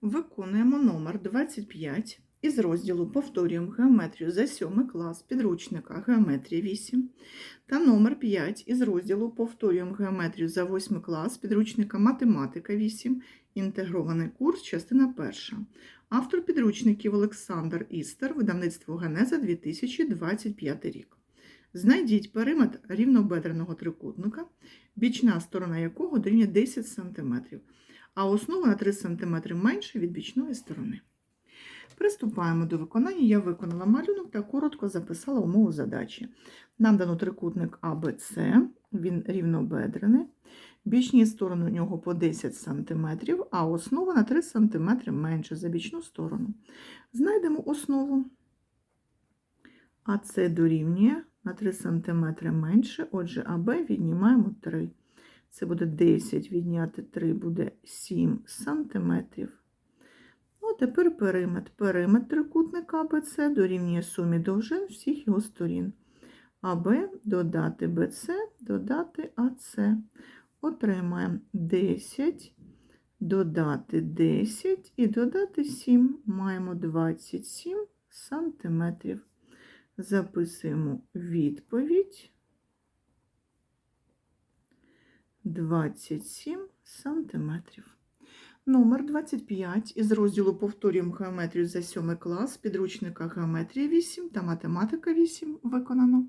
Виконуємо номер 25 із розділу Повторюємо геометрію за 7 клас підручника Геометрія 8 та номер 5 із розділу Повторюємо геометрію за 8 клас підручника Математика 8. Інтегрований курс, частина 1. Автор підручників Олександр Істер, видавництво Генеза 2025 рік. Знайдіть периметр рівнобедреного трикутника, бічна сторона якого дорівнює 10 см а основа на 3 см менше від бічної сторони. Приступаємо до виконання. Я виконала малюнок та коротко записала умову задачі. Нам дано трикутник АБЦ, він рівнобедрений. Бічні сторони у нього по 10 см, а основа на 3 см менше за бічну сторону. Знайдемо основу. АЦ дорівнює на 3 см менше, отже, АБ віднімаємо 3 це буде 10, відняти 3 буде 7 сантиметрів. Ну, тепер периметр. Периметр трикутника АБЦ дорівнює сумі довжин всіх його сторін. АБ додати БЦ, додати АЦ. Отримаємо 10, додати 10 і додати 7. Маємо 27 сантиметрів. Записуємо відповідь. 27 сантиметрів. Номер 25 із розділу Повторюємо геометрію за 7 клас підручника Геометрія 8 та Математика 8 виконано.